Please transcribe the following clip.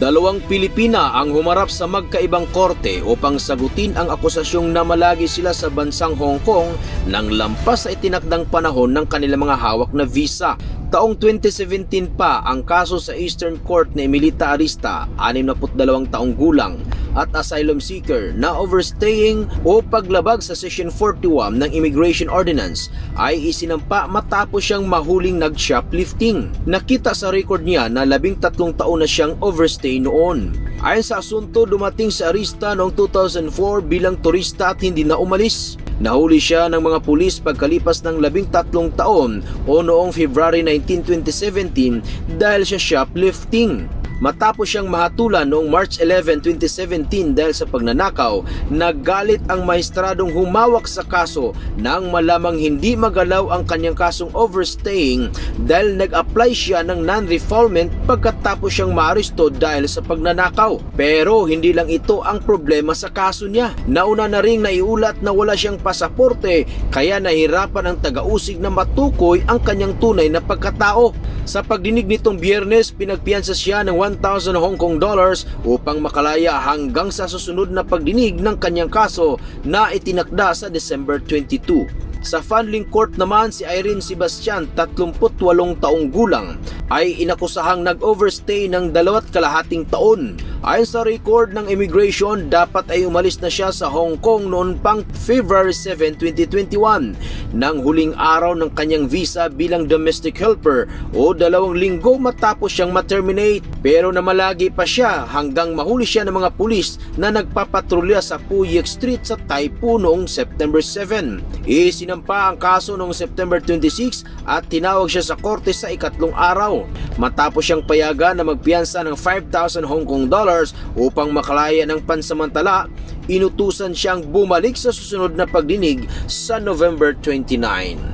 Dalawang Pilipina ang humarap sa magkaibang korte upang sagutin ang akusasyong namalagi sila sa bansang Hong Kong nang lampas sa itinakdang panahon ng kanilang mga hawak na visa. Taong 2017 pa ang kaso sa Eastern Court ni Emilita Arista, 62 taong gulang, at asylum seeker na overstaying o paglabag sa Section 41 ng Immigration Ordinance ay isinampa matapos siyang mahuling nag-shoplifting. Nakita sa record niya na labing tatlong taon na siyang overstay noon. Ayon sa asunto, dumating sa Arista noong 2004 bilang turista at hindi na umalis. Nahuli siya ng mga pulis pagkalipas ng labing tatlong taon o noong February 19, 2017 dahil siya shoplifting. Matapos siyang mahatulan noong March 11, 2017 dahil sa pagnanakaw, naggalit ang mahestradong humawak sa kaso nang malamang hindi magalaw ang kanyang kasong overstaying dahil nag-apply siya ng non-refoulement pagkatapos siyang maaresto dahil sa pagnanakaw. Pero hindi lang ito ang problema sa kaso niya. Nauna na ring naiulat na wala siyang pasaporte kaya nahirapan ang taga-usig na matukoy ang kanyang tunay na pagkatao. Sa pagdinig nitong biyernes, pinagpiyansa siya ng 1,000 Hong Kong dollars upang makalaya hanggang sa susunod na pagdinig ng kanyang kaso na itinakda sa December 22. Sa Fanling Court naman si Irene Sebastian, 38 taong gulang, ay inakusahang nag-overstay ng dalawat kalahating taon. Ayon sa record ng immigration, dapat ay umalis na siya sa Hong Kong noon pang February 7, 2021 nang huling araw ng kanyang visa bilang domestic helper o dalawang linggo matapos siyang ma-terminate. Pero namalagi pa siya hanggang mahuli siya ng mga pulis na nagpapatrolya sa Puyek Street sa Taipu noong September 7. Isinampa ang kaso noong September 26 at tinawag siya sa korte sa ikatlong araw. Matapos siyang payagan na magpiyansa ng 5,000 Hong Kong dollars upang makalaya ng pansamantala, inutusan siyang bumalik sa susunod na pagdinig sa November 29.